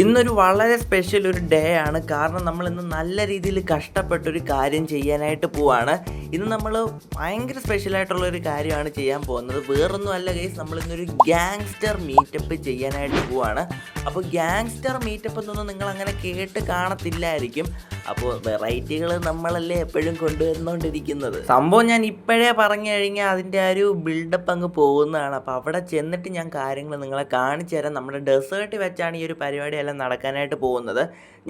ഇന്നൊരു വളരെ സ്പെഷ്യൽ ഒരു ഡേ ആണ്. കാരണം നമ്മൾ ഇന്ന് നല്ല രീതിയിൽ കഷ്ടപ്പെട്ടൊരു കാര്യം ചെയ്യാനായിട്ട് പോവാണ്. ഇന്ന് നമ്മൾ ഭയങ്കര സ്പെഷ്യൽ ആയിട്ടുള്ള ഒരു കാര്യമാണ് ചെയ്യാൻ പോകുന്നത്. വേറൊന്നും അല്ല കേസ് നമ്മൾ ഇന്നൊരു ഗ്യാങ്സ്റ്റർ മീറ്റപ്പ് ചെയ്യാനായിട്ട് പോവാണ്. അപ്പോൾ ഗ്യാങ്സ്റ്റർ മീറ്റപ്പ് എന്നൊന്നും നിങ്ങൾ അങ്ങനെ കേട്ട് കാണത്തില്ലായിരിക്കും. അപ്പോൾ വെറൈറ്റികൾ നമ്മളല്ലേ എപ്പോഴും കൊണ്ടുവന്നുകൊണ്ടിരിക്കുന്നത്. സംഭവം ഞാൻ ഇപ്പോഴേ പറഞ്ഞു കഴിഞ്ഞാൽ അതിന്റെ ആ ഒരു ബിൽഡപ്പ് അങ്ങ് പോകുന്നതാണ്. അപ്പോൾ അവിടെ ചെന്നിട്ട് ഞാൻ കാര്യങ്ങൾ നിങ്ങളെ കാണിച്ചു തരാം നമ്മുടെ ഡെസേർട്ട് വെച്ചാണ് ഈ ഒരു പരിപാടിയെല്ലാം നടക്കാനായിട്ട് പോകുന്നത്.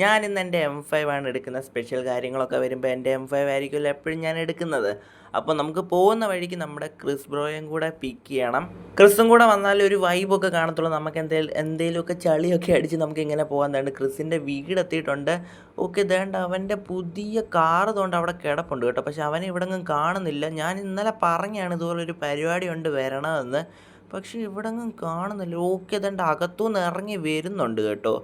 ഞാൻ ഇന്ന് എന്റെ എം ഫൈവ് ആണ് എടുക്കുന്നത് സ്പെഷ്യൽ കാര്യങ്ങളൊക്കെ വരുമ്പോൾ എന്റെ എം ഫൈവ് ആയിരിക്കുമല്ലോ എപ്പോഴും ഞാൻ എടുക്കുന്നത്. അപ്പോൾ നമുക്ക് പോകുന്ന വഴിക്ക് നമ്മുടെ ക്രിസ് ബ്രോയും കൂടെ പിക്ക് ചെയ്യണം. ക്രിസും കൂടെ വന്നാൽ ഒരു വൈബൊക്കെ കാണത്തുള്ളൂ. നമുക്ക് എന്തെങ്കിലും എന്തെങ്കിലുമൊക്കെ ചളിയൊക്കെ അടിച്ച് നമുക്ക് ഇങ്ങനെ പോകാൻ തേണ്ട. ക്രിസിന്റെ വീട് എത്തിയിട്ടുണ്ട്. ഓക്കെ ദേണ്ട അവന്റെ പുതിയ കാർ തോണ്ട് അവിടെ കിടപ്പുണ്ട് കേട്ടോ. പക്ഷെ അവനെ ഇവിടെ കാണുന്നില്ല. ഞാൻ ഇന്നലെ പറഞ്ഞാണ് ഇതുപോലൊരു പരിപാടി ഉണ്ട് വരണമെന്ന്. പക്ഷെ ഇവിടെ ഒന്നും കാണുന്നില്ല. ഓക്കെ ദേണ്ട അകത്തുനിന്ന് ഇറങ്ങി വരുന്നുണ്ട് കേട്ടോ.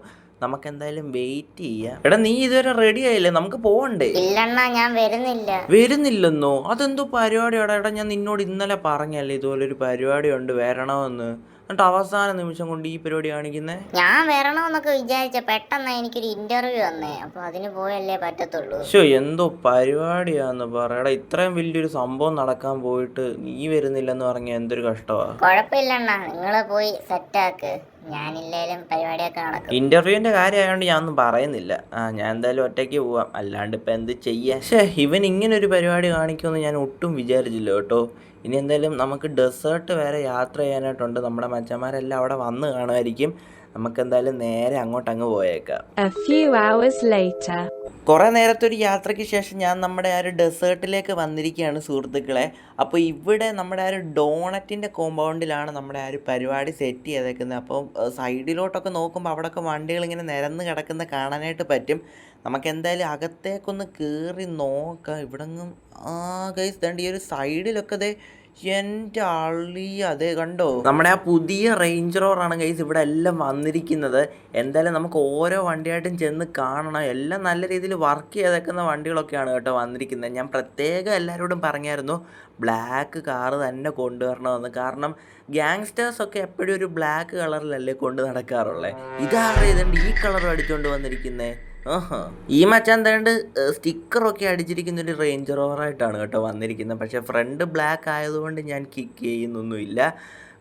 നമുക്ക് എന്തായാലും വെയിറ്റ് ചെയ്യാം. എടാ നീ ഇതുവരെ റെഡി ആയില്ലേ? നമുക്ക് പോകണ്ടേ ഇല്ലണ്ണാ ഞാൻ വരുന്നില്ല. വരുന്നില്ലെന്നോ? അതെന്തോ പരിപാടിയാടാ. എടാ ഞാൻ നിന്നോട് ഇന്നലെ പറഞ്ഞല്ലേ ഇതുപോലെ ഒരു പരിപാടി ഉണ്ട് വരണമെന്ന് എന്നിട്ട് അവസാന നിമിഷം കൊണ്ട് ഈ പരിപാടി കാണിക്കുന്നത് ഞാൻ വരണമെന്നൊക്കെ വിചാരിച്ച പെട്ടെന്ന് എനിക്കൊരു ഇന്റർവ്യൂ വന്നേ. അപ്പൊ അതിന് പോയല്ലേ പറ്റത്തുള്ളൂ. ശോ എന്തോ പരിപാടിയാന്ന് പറയടാ ഇത്രയും വലിയൊരു സംഭവം നടക്കാൻ പോയിട്ട് നീ വരുന്നില്ലെന്ന് പറഞ്ഞ എന്തൊരു കഷ്ടമാ കുഴപ്പമില്ലണ്ണ നിങ്ങൾ പോയി സെറ്റാക്ക്. ഞാനില്ലേലും പരിപാടിയൊക്കെ നടക്കും. ഇന്റർവ്യൂവിന്റെ കാര്യമായതുകൊണ്ട് ഞാൻ ഒന്നും പറയുന്നില്ല. ആ ഞാൻ എന്തായാലും ഒറ്റയ്ക്ക് പോവാം. അല്ലാണ്ട് ഇപ്പൊ എന്ത് ചെയ്യാ? പക്ഷേ ഇവൻ ഇങ്ങനെ ഒരു പരിപാടി കാണിക്കുമെന്ന് ഞാൻ ഒട്ടും വിചാരിച്ചില്ല കേട്ടോ. ഇനി എന്തായാലും നമുക്ക് ഡെസേർട്ട് വരെ യാത്ര ചെയ്യാനായിട്ടുണ്ട്. നമ്മുടെ മച്ചന്മാരെല്ലാം അവിടെ വന്ന് കാണുമായിരിക്കും. നമുക്ക് എന്തായാലും നേരെ അങ്ങോട്ട് അങ്ങ് പോയേക്കാം. A few hours later. കുറേ നേരത്തെ ഒരു യാത്രയ്ക്ക് ശേഷം ഞാൻ നമ്മുടെ ആ ഒരു ഡെസേർട്ടിലേക്ക് വന്നിരിക്കുകയാണ് സുഹൃത്തുക്കളെ. അപ്പോൾ ഇവിടെ നമ്മുടെ ആ ഒരു ഡോണറ്റിന്റെ കോമ്പൗണ്ടിലാണ് നമ്മുടെ ആ ഒരു പരിപാടി സെറ്റ് ചെയ്തേക്കുന്നത്. അപ്പോൾ സൈഡിലോട്ടൊക്കെ നോക്കുമ്പോൾ അവിടെയൊക്കെ വണ്ടികൾ ഇങ്ങനെ നിരന്ന് കിടക്കുന്ന കാണാനായിട്ട് പറ്റും. നമുക്ക് എന്തായാലും അകത്തേക്കൊന്ന് കയറി നോക്കാം. ഇവിടെങ്ങും ആ ഗൈസ് ദണ്ട് ഈ ഒരു സൈഡിലൊക്കെ ദേ എന്റെ ആളി അതെ കണ്ടോ? നമ്മുടെ ആ പുതിയ റേഞ്ച് റോറാണ് ഗൈസ് ഇവിടെ എല്ലാം വന്നിരിക്കുന്നത്. എന്തായാലും നമുക്ക് ഓരോ വണ്ടിയായിട്ടും ചെന്ന് കാണണം. എല്ലാം നല്ല രീതിയിൽ വർക്ക് ചെയ്തേക്കുന്ന വണ്ടികളൊക്കെയാണ് കേട്ടോ വന്നിരിക്കുന്നത്. ഞാൻ പ്രത്യേകം എല്ലാവരോടും പറഞ്ഞായിരുന്നു ബ്ലാക്ക് കാറ് തന്നെ കൊണ്ടുവരണമെന്ന്. കാരണം ഗ്യാങ്സ്റ്റേഴ്സൊക്കെ എപ്പോഴും ഒരു ബ്ലാക്ക് കളറിലല്ലേ കൊണ്ട് നടക്കാറുള്ളത് ഇതാരുടെ ഇതുണ്ട്? ഈ കളർ അടിച്ചുകൊണ്ട് വന്നിരിക്കുന്നത്. ഈ മച്ചാൻ തേണ്ട് സ്റ്റിക്കറൊക്കെ അടിച്ചിരിക്കുന്ന ഒരു റേഞ്ച് റോവറായിട്ടാണ് കേട്ടോ വന്നിരിക്കുന്നത്. പക്ഷേ ഫ്രണ്ട് ബ്ലാക്ക് ആയതുകൊണ്ട് ഞാൻ കിക്ക് ചെയ്യുന്നൊന്നുമില്ല.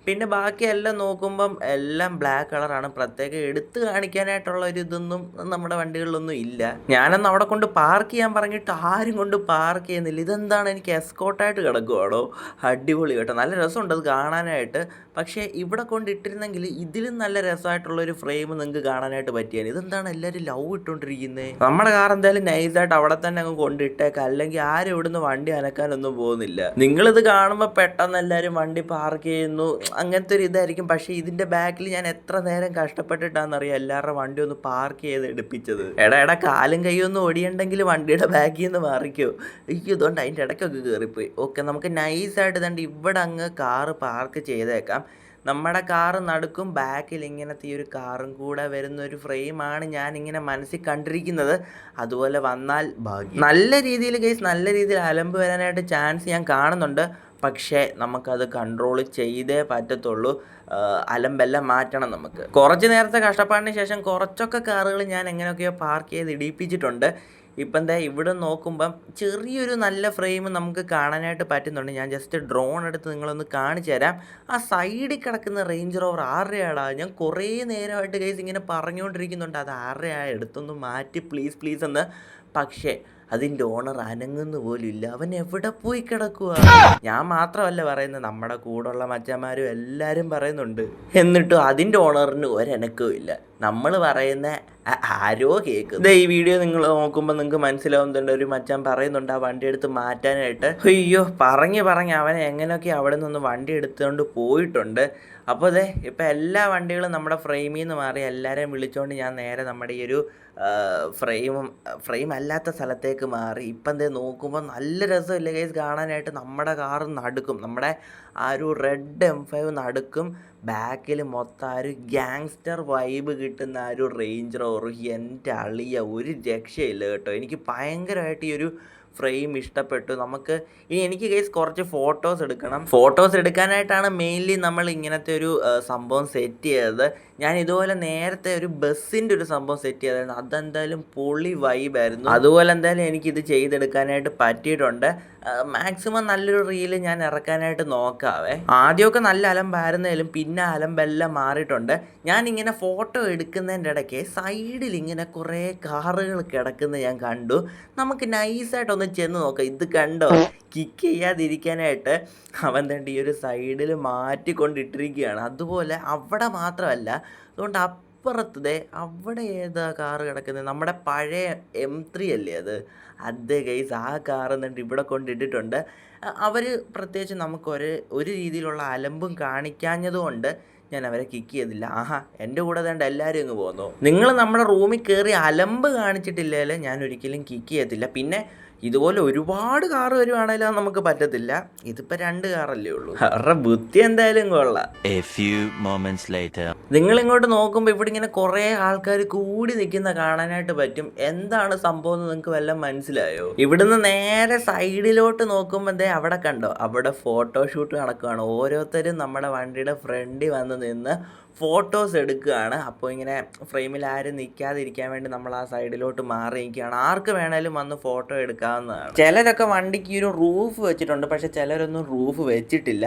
പിന്നെ ബാക്കിയെല്ലാം നോക്കുമ്പം എല്ലാം ബ്ലാക്ക് കളറാണ് പ്രത്യേകം എടുത്ത് കാണിക്കാനായിട്ടുള്ള ഒരു ഇതൊന്നും നമ്മുടെ വണ്ടികളിലൊന്നും ഇല്ല. ഞാനന്ന് അവിടെ കൊണ്ട് പാർക്ക് ചെയ്യാൻ പറഞ്ഞിട്ട് ആരും കൊണ്ട് പാർക്ക് ചെയ്യുന്നില്ല. ഇതെന്താണ്? എനിക്ക് എസ്കോട്ടായിട്ട് കിടക്കുവാണോ അടിപൊളി കേട്ടോ. നല്ല രസമുണ്ട് അത് കാണാനായിട്ട്. പക്ഷേ ഇവിടെ കൊണ്ട് ഇട്ടിരുന്നെങ്കിൽ ഇതിലും നല്ല രസമായിട്ടുള്ള ഒരു ഫ്രെയിം നിങ്ങൾക്ക് കാണാനായിട്ട് പറ്റിയാണ് ഇതെന്താണ് എല്ലാവരും ലവ് ഇട്ടുകൊണ്ടിരിക്കുന്നത് നമ്മുടെ കാർ എന്തായാലും നൈസായിട്ട് അവിടെ തന്നെ അങ്ങ് കൊണ്ടിട്ടേക്കാം അല്ലെങ്കിൽ ആരും ഇവിടുന്ന് വണ്ടി അനക്കാനൊന്നും പോകുന്നില്ല. നിങ്ങളിത് കാണുമ്പോൾ പെട്ടെന്ന് എല്ലാവരും വണ്ടി പാർക്ക് ചെയ്യുന്നു. അങ്ങനത്തെ ഒരു ഇതായിരിക്കും പക്ഷേ ഇതിന്റെ ബാക്കിൽ ഞാൻ എത്ര നേരം കഷ്ടപ്പെട്ടിട്ടാണെന്നറിയാം എല്ലാവരുടെ വണ്ടി ഒന്ന് പാർക്ക് ചെയ്ത് എടുപ്പിച്ചത്. എടാ എടാ കാലും കൈയൊന്നും ഓടിയുണ്ടെങ്കിൽ വണ്ടിയുടെ ബാക്കിൽ നിന്ന് മാറിക്കോ. എനിക്ക് ഇതുകൊണ്ട് അതിന്റെ ഇടയ്ക്കൊക്കെ കയറിപ്പോയി ഓക്കെ നമുക്ക് നൈസായിട്ട് ഇതുകൊണ്ട് ഇവിടെ അങ്ങ് കാറ് പാർക്ക് ചെയ്തേക്കാം. നമ്മുടെ കാറ് നടക്കും ബാക്കിൽ ഇങ്ങനത്തെ ഈ ഒരു കാറും കൂടെ വരുന്ന ഒരു ഫ്രെയിമാണ് ഞാൻ ഇങ്ങനെ മനസ്സിൽ കണ്ടിരിക്കുന്നത്. അതുപോലെ വന്നാൽ ഭാഗ്യം. നല്ല രീതിയിൽ കേസ് നല്ല രീതിയിൽ അലമ്പ് വരാനായിട്ട് ചാൻസ് ഞാൻ കാണുന്നുണ്ട്. പക്ഷേ നമുക്കത് കൺട്രോൾ ചെയ്തേ പറ്റത്തുള്ളൂ. അലമ്പെല്ലാം മാറ്റണം നമുക്ക്. കുറച്ച് നേരത്തെ കഷ്ടപ്പാടിന് ശേഷം കുറച്ചൊക്കെ കാറുകൾ ഞാൻ എങ്ങനെയൊക്കെയോ പാർക്ക് ചെയ്ത് ഇടിപ്പിച്ചിട്ടുണ്ട്. ഇപ്പം എന്താ ഇവിടെ നോക്കുമ്പം ചെറിയൊരു നല്ല ഫ്രെയിം നമുക്ക് കാണാനായിട്ട് പറ്റുന്നുണ്ട്. ഞാൻ ജസ്റ്റ് ഡ്രോൺ എടുത്ത് നിങ്ങളൊന്ന് കാണിച്ചു തരാം. ആ സൈഡിൽ കിടക്കുന്ന റേഞ്ച് റോവർ ആരുടെയാടാ? ഞാൻ കുറേ നേരമായിട്ട് കേസ് ഇങ്ങനെ പറഞ്ഞുകൊണ്ടിരിക്കുന്നുണ്ട്. അത് ആരുടെയാ? എടുത്തൊന്ന് മാറ്റി പ്ലീസ് പ്ലീസ് എന്ന്. പക്ഷേ അതിന്റെ ഓണർ അനങ്ങുന്നു പോലും ഇല്ല അവൻ എവിടെ പോയി കിടക്കുക ഞാൻ മാത്രമല്ല പറയുന്നത് നമ്മുടെ കൂടെയുള്ള മച്ചന്മാരും എല്ലാരും പറയുന്നുണ്ട്. എന്നിട്ടും അതിന്റെ ഓണറിന് ഒരനക്കവും ഇല്ല നമ്മൾ പറയുന്ന ആരോ കേൾക്കുന്നത് ഈ വീഡിയോ നിങ്ങൾ നോക്കുമ്പോൾ നിങ്ങൾക്ക് മനസ്സിലാവുന്നുണ്ട്. ഒരു മച്ചാൻ പറയുന്നുണ്ട് ആ വണ്ടി എടുത്ത് മാറ്റാനായിട്ട്. അയ്യോ പറഞ്ഞ് പറഞ്ഞ് അവനെ എങ്ങനെയൊക്കെ അവിടെ നിന്ന് വണ്ടി എടുത്തുകൊണ്ട് പോയിട്ടുണ്ട്. അപ്പോൾ അതെ ഇപ്പം എല്ലാ വണ്ടികളും നമ്മുടെ ഫ്രെയിമിൽ നിന്ന് മാറി എല്ലാവരെയും വിളിച്ചുകൊണ്ട് ഞാൻ നേരെ നമ്മുടെ ഈ ഒരു ഫ്രെയിമും ഫ്രെയിം അല്ലാത്ത സ്ഥലത്തേക്ക് മാറി. ഇപ്പം എന്തേ നോക്കുമ്പോൾ നല്ല രസമില്ല കേസ് കാണാനായിട്ട് നമ്മുടെ കാറ് നടുക്കും. നമ്മുടെ ആ ഒരു റെഡ് എം ഫൈവ് നടുക്കും. ബാക്കിൽ മൊത്തം ആ ഒരു ഗ്യാങ്സ്റ്റർ വൈബ് കിട്ടുന്ന ആ ഒരു റേഞ്ച് റോവർ എന്റെ അളിയ ഒരു രക്ഷയില്ല കേട്ടോ. എനിക്ക് ഭയങ്കരമായിട്ട് ഈ ഒരു ഫ്രെയിം ഇഷ്ടപ്പെട്ടു. നമുക്ക് ഇനി എനിക്ക് കേസ് കുറച്ച് ഫോട്ടോസ് എടുക്കണം. ഫോട്ടോസ് എടുക്കാനായിട്ടാണ് മെയിൻലി നമ്മൾ ഇങ്ങനത്തെ ഒരു സംഭവം സെറ്റ് ചെയ്തത്. ഞാൻ ഇതുപോലെ നേരത്തെ ഒരു ബസ്സിന്റെ ഒരു സംഭവം സെറ്റ് ചെയ്തായിരുന്നു. അതെന്തായാലും പൊളി വൈബായിരുന്നു അതുപോലെ എന്തായാലും എനിക്കിത് ചെയ്തെടുക്കാനായിട്ട് പറ്റിയിട്ടുണ്ട്. മാക്സിമം നല്ലൊരു റീൽ ഞാൻ ഇറക്കാനായിട്ട് നോക്കാവേ. ആദ്യമൊക്കെ നല്ല അലമ്പായിരുന്നാലും പിന്നെ അലമ്പെല്ലാം മാറിയിട്ടുണ്ട്. ഞാൻ ഇങ്ങനെ ഫോട്ടോ എടുക്കുന്നതിന്റെ ഇടയ്ക്ക് സൈഡിൽ ഇങ്ങനെ കുറേ കാറുകൾ കിടക്കുന്നത് ഞാൻ കണ്ടു. നമുക്ക് നൈസായിട്ടൊന്ന് ചെന്ന് നോക്കാം. ഇത് കണ്ടോ? കിക്ക് ചെയ്യാതിരിക്കാനായിട്ട് അവൻ തന്നെ ഈ ഒരു സൈഡിൽ മാറ്റിക്കൊണ്ടിട്ടിരിക്കുകയാണ്. അതുപോലെ അവിടെ മാത്രമല്ല അതുകൊണ്ട് അപ്പുറത്തെ അവിടെ ഏതാ കാറ് കിടക്കുന്നത് നമ്മുടെ പഴയ എം ത്രീ അല്ലേ അത്? അതേ ഗൈസ് ആ കാർ എന്നിട്ട് ഇവിടെ കൊണ്ടിട്ടിട്ടുണ്ട്. അവർ പ്രത്യേകിച്ച് നമുക്കൊരു ഒരു രീതിയിലുള്ള അലമ്പും കാണിക്കാഞ്ഞതുകൊണ്ട് ഞാൻ അവരെ കിക്ക് ചെയ്തില്ല. ആഹാ എന്റെ കൂടെ തേണ്ട എല്ലാവരും ഇങ്ങ് പോന്നു. നിങ്ങൾ നമ്മുടെ റൂമിൽ കയറി അലമ്പ് കാണിച്ചിട്ടില്ലേ ഞാൻ ഒരിക്കലും കിക്ക് ചെയ്യത്തില്ല. പിന്നെ ഇതുപോലെ ഒരുപാട് കാർ വരുവാണെങ്കിലും അത് നമുക്ക് പറ്റത്തില്ല. ഇതിപ്പോൾ രണ്ട് കാറല്ലേ ഉള്ളൂ. അവരുടെ ബുദ്ധി എന്തായാലും കൊള്ളാം. നിങ്ങൾ ഇങ്ങോട്ട് നോക്കുമ്പോൾ ഇവിടെ ഇങ്ങനെ കുറേ ആൾക്കാർ കൂടി നിൽക്കുന്ന കാണാനായിട്ട് പറ്റും. എന്താണ് സംഭവം എന്ന് നിങ്ങൾക്ക് വല്ല മനസ്സിലായോ? ഇവിടുന്ന് നേരെ സൈഡിലോട്ട് നോക്കുമ്പോൾ എന്തേ അവിടെ കണ്ടോ? അവിടെ ഫോട്ടോഷൂട്ട് നടക്കുകയാണ് ഓരോരുത്തരും നമ്മുടെ വണ്ടിയുടെ ഫ്രണ്ടിൽ വന്ന് നിന്ന് ഫോട്ടോസ് എടുക്കുകയാണ് അപ്പോൾ ഇങ്ങനെ ഫ്രെയിമിൽ ആരും നിൽക്കാതിരിക്കാൻ വേണ്ടി നമ്മൾ ആ സൈഡിലോട്ട് മാറി നിൽക്കുകയാണ്. ആർക്ക് വേണേലും വന്ന് ഫോട്ടോ എടുക്കാവുന്നതാണ് ചിലരൊക്കെ വണ്ടിക്ക് ഈ ഒരു റൂഫ് വെച്ചിട്ടുണ്ട്. പക്ഷെ ചിലരൊന്നും റൂഫ് വെച്ചിട്ടില്ല.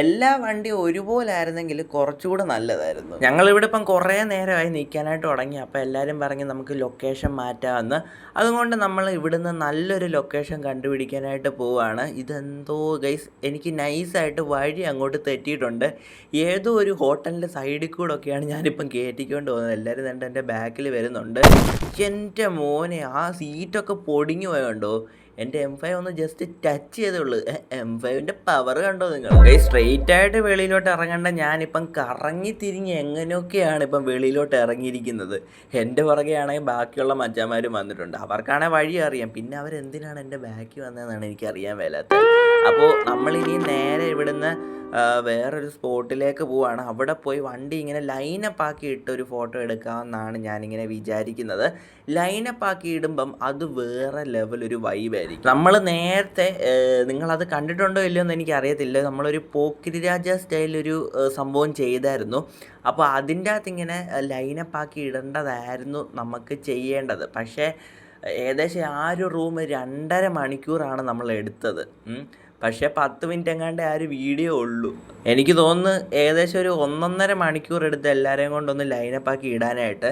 എല്ലാ വണ്ടിയും ഒരുപോലെ ആയിരുന്നെങ്കിൽ കുറച്ചുകൂടെ നല്ലതായിരുന്നു. ഞങ്ങളിവിടെ ഇപ്പം കുറേ നേരമായി നിൽക്കാനായിട്ട് തുടങ്ങി. അപ്പോൾ എല്ലാവരും പറഞ്ഞ് നമുക്ക് ലൊക്കേഷൻ മാറ്റാമെന്ന്. അതുകൊണ്ട് നമ്മൾ ഇവിടുന്ന് നല്ലൊരു ലൊക്കേഷൻ കണ്ടുപിടിക്കാനായിട്ട് പോവുകയാണ് ഇതെന്തോ ഗൈസ് എനിക്ക് നൈസായിട്ട് വഴി അങ്ങോട്ട് തെറ്റിയിട്ടുണ്ട്. ഏതോ ഒരു ഹോട്ടലിന്റെ സൈഡിൽ കൂടെ ഒക്കെയാണ് ഞാനിപ്പം കയറ്റിക്കൊണ്ട് പോകുന്നത്. എല്ലാവരും തന്നെ എന്റെ ബാക്കിൽ വരുന്നുണ്ട്. എന്റെ മോനെ ആ സീറ്റൊക്കെ പൊടിഞ്ഞു പോയുണ്ടോ എന്റെ എം ഫൈവ് ഒന്ന് ജസ്റ്റ് ടച്ച് ചെയ്തേ ഉള്ളൂ. എം ഫൈവിന്റെ പവർ കണ്ടോ നിങ്ങൾ? സ്ട്രെയിറ്റ് ആയിട്ട് വെളിയിലോട്ട് ഇറങ്ങേണ്ട. ഞാനിപ്പം കറങ്ങി തിരിഞ്ഞ് എങ്ങനെയൊക്കെയാണ് ഇപ്പം വെളിയിലോട്ട് ഇറങ്ങിയിരിക്കുന്നത്? എന്റെ പുറകെ ആണെങ്കിൽ ബാക്കിയുള്ള മജ്ജാമാരും വന്നിട്ടുണ്ട്. അവർക്കാണെങ്കിൽ വഴി അറിയാം. പിന്നെ അവരെന്തിനാണ് എന്റെ ബാക്കി വന്നതെന്നാണ് എനിക്ക് അറിയാൻ മേലാത്തത് അപ്പോൾ നമ്മളിനി നേരെ ഇവിടുന്ന് വേറൊരു സ്പോട്ടിലേക്ക് പോവാണ്. അവിടെ പോയി വണ്ടി ഇങ്ങനെ ലൈനപ്പ് ആക്കി ഇട്ട് ഒരു ഫോട്ടോ എടുക്കാമെന്നാണ് ഞാനിങ്ങനെ വിചാരിക്കുന്നത്. ലൈനപ്പ് ആക്കി ഇടുമ്പം അത് വേറെ ലെവൽ ഒരു വൈബായിരിക്കും നമ്മൾ നേരത്തെ നിങ്ങളത് കണ്ടിട്ടുണ്ടോ ഇല്ലയോ എന്ന് എനിക്ക് അറിയത്തില്ല നമ്മളൊരു പോക്കിരി രാജ സ്റ്റൈലൊരു സംഭവം ചെയ്തായിരുന്നു. അപ്പോൾ അതിന്റെ അകത്ത് ഇങ്ങനെ ലൈനപ്പ് ആക്കി ഇടേണ്ടതായിരുന്നു നമുക്ക് ചെയ്യേണ്ടത്. പക്ഷേ ഏകദേശം ആ ഒരു റൂം രണ്ടര മണിക്കൂറാണ് നമ്മൾ എടുത്തത്. പക്ഷേ പത്ത് മിനിറ്റ് എങ്ങാണ്ട് ആ ഒരു വീഡിയോ ഉള്ളൂ. എനിക്ക് തോന്നുന്നു ഏകദേശം ഒരു ഒന്നൊന്നര മണിക്കൂർ എടുത്ത് എല്ലാവരെയും കൊണ്ടൊന്ന് ലൈനപ്പ് ആക്കി ഇടാനായിട്ട്.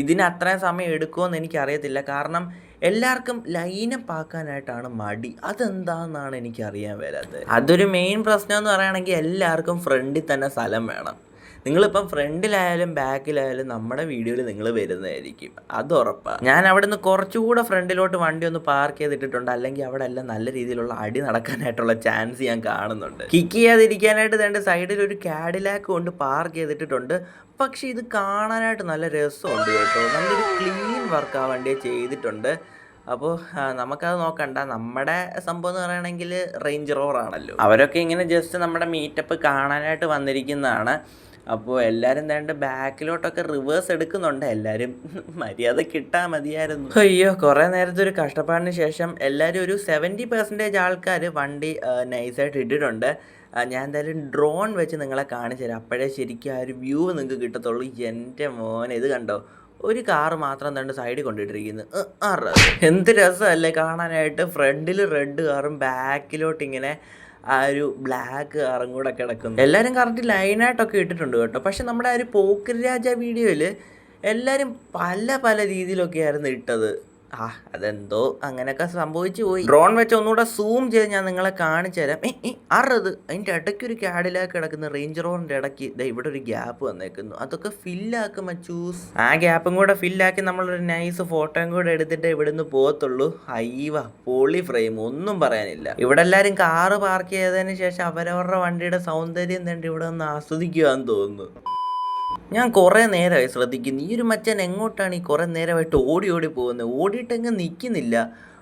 ഇതിന് അത്രയും സമയം എടുക്കുമെന്ന് എനിക്കറിയത്തില്ല. കാരണം എല്ലാവർക്കും ലൈനപ്പ് ആക്കാനായിട്ടാണ് മടി. അതെന്താണെന്നാണ് എനിക്ക് അറിയാൻ വരാത്തത്. അതൊരു മെയിൻ പ്രശ്നം എന്ന് പറയുകയാണെങ്കിൽ എല്ലാവർക്കും ഫ്രണ്ടിൽ തന്നെ സ്ഥലം വേണം. നിങ്ങളിപ്പം ഫ്രണ്ടിലായാലും ബാക്കിലായാലും നമ്മുടെ വീഡിയോയിൽ നിങ്ങൾ വരുന്നതായിരിക്കും. അത് ഉറപ്പാണ് ഞാൻ അവിടെ നിന്ന് കുറച്ചുകൂടെ ഫ്രണ്ടിലോട്ട് വണ്ടി ഒന്ന് പാർക്ക് ചെയ്തിട്ടിട്ടുണ്ട്. അല്ലെങ്കിൽ അവിടെ എല്ലാം നല്ല രീതിയിലുള്ള അടി നടക്കാനായിട്ടുള്ള ചാൻസ് ഞാൻ കാണുന്നുണ്ട്. കിക്ക് ചെയ്യാതിരിക്കാനായിട്ട് രണ്ട് സൈഡിൽ ഒരു കാഡിലാക്ക് കൊണ്ട് പാർക്ക് ചെയ്തിട്ടിട്ടുണ്ട്. പക്ഷെ ഇത് കാണാനായിട്ട് നല്ല രസമുണ്ട് കേട്ടോ. നല്ലൊരു ക്ലീൻ വർക്ക് ആ വണ്ടിയെ ചെയ്തിട്ടുണ്ട്. അപ്പോൾ നമുക്കത് നോക്കണ്ട. നമ്മുടെ സംഭവം എന്ന് പറയുകയാണെങ്കിൽ റേഞ്ച് റോവർ ആണല്ലോ. അവരൊക്കെ ഇങ്ങനെ ജസ്റ്റ് നമ്മുടെ മീറ്റപ്പ് കാണാനായിട്ട് വന്നിരിക്കുന്നതാണ്. അപ്പോൾ എല്ലാവരും വേണ്ട ബാക്കിലോട്ടൊക്കെ റിവേഴ്സ് എടുക്കുന്നുണ്ട് എല്ലാവരും മര്യാദ കിട്ടാൻ മതിയായിരുന്നു. അയ്യോ കുറേ നേരത്തെ ഒരു കഷ്ടപ്പാടിന് ശേഷം എല്ലാവരും ഒരു സെവന്റി പെർസെന്റേജ് ആൾക്കാർ വണ്ടി നൈസായിട്ട് ഇട്ടിട്ടുണ്ട്. ഞാൻ എന്തായാലും ഡ്രോൺ വെച്ച് നിങ്ങളെ കാണിച്ചു തരാം. അപ്പോഴേ ശരിക്കും ആ ഒരു വ്യൂ നിങ്ങൾക്ക് കിട്ടത്തുള്ളൂ. എന്റെ മോനെ ഇത് കണ്ടോ? ഒരു കാറ് മാത്രം തണ്ട് സൈഡിൽ കൊണ്ടിട്ടിരിക്കുന്നത്. എന്ത് രസമല്ലേ കാണാനായിട്ട്. ഫ്രണ്ടിൽ റെഡ് കാറും ബാക്കിലോട്ട് ഇങ്ങനെ ആ ഒരു ബ്ലാക്ക് കാറും കൂടെ കിടക്കുന്നു. എല്ലാവരും കറക്റ്റ് ലൈനായിട്ടൊക്കെ ഇട്ടിട്ടുണ്ട് കേട്ടോ. പക്ഷെ നമ്മുടെ ആ ഒരു പോക്കർ രാജ വീഡിയോയിൽ എല്ലാവരും പല പല രീതിയിലൊക്കെ ആയിരുന്നു ഇട്ടത്. ആ അതെന്തോ അങ്ങനെയൊക്കെ സംഭവിച്ചു പോയി. ഡ്രോൺ വെച്ച് ഒന്നുകൂടെ സൂം ചെയ്ത് ഞാൻ നിങ്ങളെ കാണിച്ചു തരാം. ഏ ആറത് അതിന്റെ ഇടയ്ക്ക് ഒരു കാഡിലാക്ക് കിടക്കുന്ന റേഞ്ച് റോണിന്റെ ഇടയ്ക്ക് ദേ ഇവിടെ ഒരു ഗ്യാപ്പ് വന്നേക്കുന്നു. അതൊക്കെ ഫില്ലാക്കും ചൂസ് ആ ഗ്യാപ്പും കൂടെ ഫില്ലാക്കി നമ്മളൊരു നൈസ് ഫോട്ടോയും കൂടെ എടുത്തിട്ട് ഇവിടുന്ന് പോകത്തുള്ളൂ. അയ്യവ പൊളി ഫ്രെയിം ഒന്നും പറയാനില്ല. ഇവിടെ എല്ലാവരും കാറ് പാർക്ക് ചെയ്തതിന് ശേഷം അവരവരുടെ വണ്ടിയുടെ സൗന്ദര്യം തന്നെ ഇവിടെ ഒന്ന് ആസ്വദിക്കുകയെന്ന് തോന്നുന്നു. ഞാൻ കുറേ നേരമായി ശ്രദ്ധിക്കുന്നു. ഈ ഒരു മച്ചൻ എങ്ങോട്ടാണ് ഈ കുറേ നേരമായിട്ട് ഓടി ഓടി പോകുന്നത്? ഓടിയിട്ടെങ്ങ് നിൽക്കുന്നില്ല.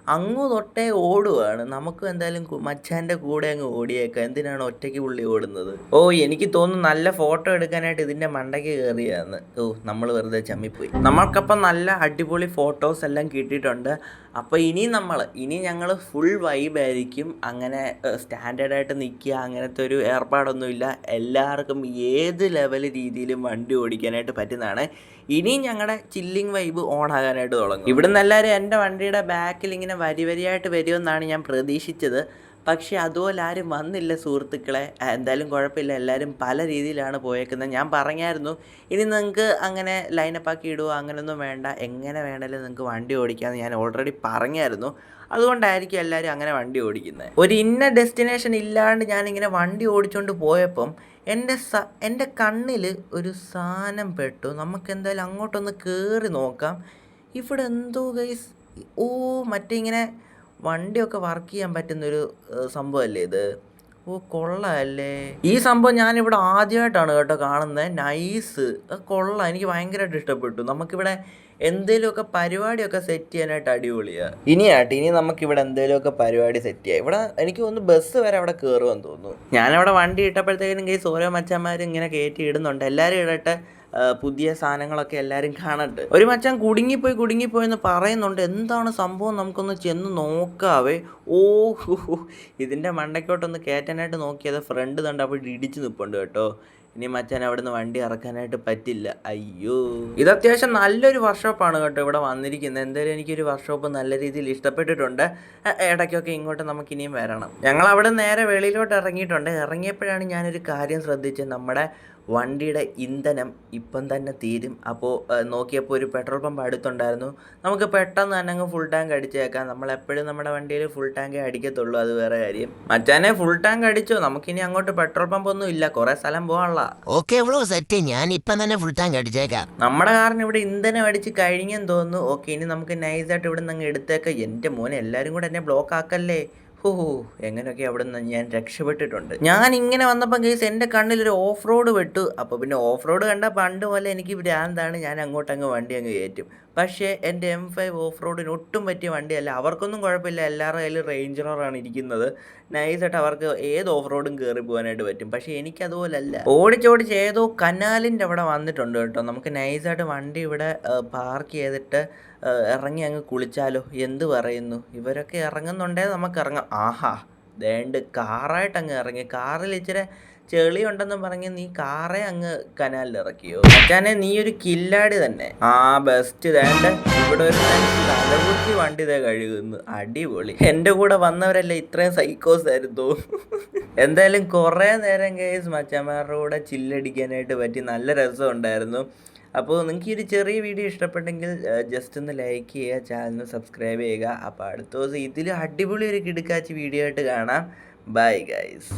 അങ്ങ് തൊട്ടേ ഓടുവാണ്. നമുക്ക് എന്തായാലും മച്ചാന്റെ കൂടെ അങ്ങ് ഓടിയേക്കാം. എന്തിനാണ് ഒറ്റയ്ക്ക് പുള്ളി ഓടുന്നത്? ഓ എനിക്ക് തോന്നുന്നു നല്ല ഫോട്ടോ എടുക്കാനായിട്ട് ഇതിന്റെ മണ്ടയ്ക്ക് കയറിയാന്ന്. ഓ നമ്മൾ വെറുതെ ചമ്മിപ്പോയി. നമ്മൾക്കപ്പം നല്ല അടിപൊളി ഫോട്ടോസ് എല്ലാം കിട്ടിയിട്ടുണ്ട്. അപ്പോൾ ഇനി നമ്മൾ ഇനി ഞങ്ങൾ ഫുൾ വൈബായിരിക്കും അങ്ങനെ സ്റ്റാൻഡേർഡായിട്ട് നിൽക്കുക അങ്ങനത്തെ ഒരു ഏർപ്പാടൊന്നുമില്ല. എല്ലാവർക്കും ഏത് ലെവൽ രീതിയിലും വണ്ടി ഓടിക്കാനായിട്ട് പറ്റുന്നതാണ്. ഇനി ഞങ്ങളുടെ ചില്ലിങ് വൈബ് ഓൺ ആകാനായിട്ട് തുടങ്ങും. ഇവിടുന്ന് എല്ലാവരും എന്റെ വണ്ടിയുടെ ബാക്കിൽ ഇങ്ങനെ വരി വരിയായിട്ട് വരുമെന്നാണ് ഞാൻ പ്രതീക്ഷിച്ചത്. പക്ഷേ അതുപോലെ ആരും വന്നില്ല സുഹൃത്തുക്കളെ. എന്തായാലും കുഴപ്പമില്ല. എല്ലാവരും പല രീതിയിലാണ് പോയേക്കുന്നത്. ഞാൻ പറഞ്ഞായിരുന്നു ഇനി നിങ്ങൾക്ക് അങ്ങനെ ലൈനപ്പ് ആക്കി ഇടുവോ? അങ്ങനെയൊന്നും വേണ്ട. എങ്ങനെ വേണമെങ്കിലും നിങ്ങൾക്ക് വണ്ടി ഓടിക്കാമെന്ന് ഞാൻ ഓൾറെഡി പറഞ്ഞായിരുന്നു. അതുകൊണ്ടായിരിക്കും എല്ലാവരും അങ്ങനെ വണ്ടി ഓടിക്കുന്നത്. ഒരു ഇന്ന ഡെസ്റ്റിനേഷൻ ഇല്ലാണ്ട് ഞാനിങ്ങനെ വണ്ടി ഓടിച്ചുകൊണ്ട് പോയപ്പം എന്റെ സ എന്റെ കണ്ണിൽ ഒരു സാധനം പെട്ടു. നമുക്ക് എന്തായാലും അങ്ങോട്ടൊന്ന് കയറി നോക്കാം. ഇവിടെ എന്തോ ഗൈസ് ഓ മറ്റേ ഇങ്ങനെ വണ്ടിയൊക്കെ വർക്ക് ചെയ്യാൻ പറ്റുന്നൊരു സംഭവമല്ലേ ഇത്? ഓ കൊള്ളാമല്ലേ ഈ സംഭവം ഞാൻ ഞാനിവിടെ ആദ്യമായിട്ടാണ് കേട്ടോ കാണുന്നത്. നൈസ്. കൊള്ളാം. എനിക്ക് ഭയങ്കരമായിട്ട് ഇഷ്ടപ്പെട്ടു. നമുക്കിവിടെ എന്തേലുമൊക്കെ പരിപാടിയൊക്കെ സെറ്റ് ചെയ്യാനായിട്ട് അടിപൊളിയാണ് ആട്ടെ ഇനി നമുക്കിവിടെ എന്തേലുമൊക്കെ പരിപാടി സെറ്റ് ചെയ്യാം. ഇവിടെ എനിക്ക് ഒന്ന് ബസ് വരെ അവിടെ കയറുമെന്ന് തോന്നുന്നു. ഞാനവിടെ വണ്ടി ഇട്ടപ്പോഴത്തേക്കും കേസ് ഓരോ മച്ചന്മാരും ഇങ്ങനെ കയറ്റി ഇടുന്നുണ്ട്. എല്ലാവരും ഇടട്ടെ. പുതിയ സാധനങ്ങളൊക്കെ എല്ലാവരും കാണട്ടെ ഒരു മച്ചാൻ കുടുങ്ങിപ്പോയി കുടുങ്ങിപ്പോയി എന്ന് പറയുന്നുണ്ട്. എന്താണ് സംഭവം? നമുക്കൊന്ന് ചെന്ന് നോക്കാവേ. ഓ. ഇതിന്റെ മണ്ടയ്ക്കോട്ടൊന്ന് കയറ്റാനായിട്ട് നോക്കിയത്. ഫ്രണ്ട് തണ്ട് അപ്പോൾ ഇടിച്ച് നിൽപ്പുണ്ട് കേട്ടോ. ഇനി മച്ചാൻ നിന്ന് വണ്ടി ഇറക്കാനായിട്ട് പറ്റില്ല. അയ്യോ. ഇത് അത്യാവശ്യം നല്ലൊരു വർക്ക്ഷോപ്പാണ് കേട്ടോ ഇവിടെ വന്നിരിക്കുന്നത്. എന്തായാലും എനിക്കൊരു വർക്ക്ഷോപ്പ് നല്ല രീതിയിൽ ഇഷ്ടപ്പെട്ടിട്ടുണ്ട്. ഇടയ്ക്കൊക്കെ ഇങ്ങോട്ട് നമുക്ക് ഇനിയും വരണം. ഞങ്ങൾ അവിടെ നേരെ വെളിയിലോട്ട് ഇറങ്ങിയിട്ടുണ്ട്. ഇറങ്ങിയപ്പോഴാണ് ഞാനൊരു കാര്യം ശ്രദ്ധിച്ചത്. നമ്മുടെ വണ്ടിയുടെ ഇന്ധനം ഇപ്പം തന്നെ തീരും. അപ്പോൾ നോക്കിയപ്പോൾ ഒരു പെട്രോൾ പമ്പ് അടുത്തുണ്ടായിരുന്നു. നമുക്ക് പെട്ടെന്ന് തന്നെ അങ്ങ് ഫുൾ ടാങ്ക് അടിച്ചേക്കാം. നമ്മൾ എപ്പോഴും നമ്മുടെ വണ്ടിയിൽ ഫുൾ ടാങ്കേ അടിക്കത്തുള്ളൂ. അത് വേറെ കാര്യം. മച്ചാനെ ഫുൾ ടാങ്ക് അടിച്ചോ. നമുക്കിനി അങ്ങോട്ട് പെട്രോൾ പമ്പ് ഒന്നും ഇല്ല. കുറേ സ്ഥലം പോകാനുള്ള ഓക്കെ സെറ്റ് ഞാൻ ഇപ്പം തന്നെ ഫുൾ ടാങ്ക് അടിച്ചേക്കാം. നമ്മുടെ കാറിന് ഇവിടെ ഇന്ധനം അടിച്ച് കഴിഞ്ഞെന്ന് തോന്നുന്നു. ഓക്കെ ഇനി നമുക്ക് നൈസായിട്ട് ഇവിടെ നിന്ന് അങ്ങ് എടുത്തേക്കാം. എന്റെ മോനെ എല്ലാവരും കൂടെ എന്നെ ബ്ലോക്ക് ആക്കല്ലേ? ഹോ എങ്ങനെയൊക്കെ അവിടെ നിന്ന് ഞാൻ രക്ഷപ്പെട്ടിട്ടുണ്ട്. ഞാൻ ഇങ്ങനെ വന്നപ്പം കേസ് എന്റെ കണ്ണിൽ ഒരു ഓഫ് റോഡ് വിട്ടു അപ്പോൾ പിന്നെ ഓഫ് റോഡ് കണ്ട പണ്ട് പോലെ എനിക്ക് ഭ്രാന്താണ് ഞാൻ അങ്ങോട്ട് അങ്ങ് വണ്ടി അങ്ങ് കയറ്റും. പക്ഷേ എന്റെ എം ഫൈവ് ഓഫ് റോഡിന് ഒട്ടും പറ്റിയ വണ്ടിയല്ല. അവർക്കൊന്നും കുഴപ്പമില്ല. എല്ലാവരുടെ കയ്യിൽ റേഞ്ചററാണ് ഇരിക്കുന്നത്. നൈസായിട്ട് അവർക്ക് ഏത് ഓഫ് റോഡും കയറി പോകാനായിട്ട് പറ്റും. പക്ഷേ എനിക്കതുപോലല്ല. ഓടിച്ചോടിച്ച് ഏതോ കനാലിന്റെ അവിടെ വന്നിട്ടുണ്ട് കേട്ടോ. നമുക്ക് നൈസായിട്ട് വണ്ടി ഇവിടെ പാർക്ക് ചെയ്തിട്ട് ഇറങ്ങി അങ്ങ് കുളിച്ചാലോ? എന്ത് പറയുന്നു? ഇവരൊക്കെ ഇറങ്ങുന്നുണ്ടേ നമുക്ക് ഇറങ്ങാം ആഹാ ദേണ്ട് കാറായിട്ട് അങ്ങ് ഇറങ്ങി. കാറിൽ ഇച്ചിരി ചെളി ഉണ്ടെന്ന് പറഞ്ഞ് നീ കാറേ അങ്ങ് കനാലിൽ ഇറക്കിയോ മച്ചാനെ നീ ഒരു കില്ലാടി തന്നെ. ആ ബെസ്റ്റ് വേണ്ട ഇവിടെ ഒരു തലകുത്തി വണ്ടി ഇതേ കഴുകുന്നു. അടിപൊളി. എന്റെ കൂടെ വന്നവരല്ലേ ഇത്രയും സൈക്കോസ് ആയിരുന്നു? എന്തായാലും കുറേ നേരം കേസ് മച്ചന്മാരുടെ കൂടെ ചില്ലടിക്കാനായിട്ട് പറ്റി. നല്ല രസമുണ്ടായിരുന്നു. അപ്പോൾ നിങ്ങൾക്ക് ഈ ഒരു ചെറിയ വീഡിയോ ഇഷ്ടപ്പെട്ടെങ്കിൽ ജസ്റ്റ് ഒന്ന് ലൈക്ക് ചെയ്യുക ചാനൽ സബ്സ്ക്രൈബ് ചെയ്യുക. അപ്പോൾ അടുത്ത ദിവസം ഇതിൽ അടിപൊളി ഒരു കിടുക്കാച്ചി വീഡിയോ ആയിട്ട് കാണാം. Bye guys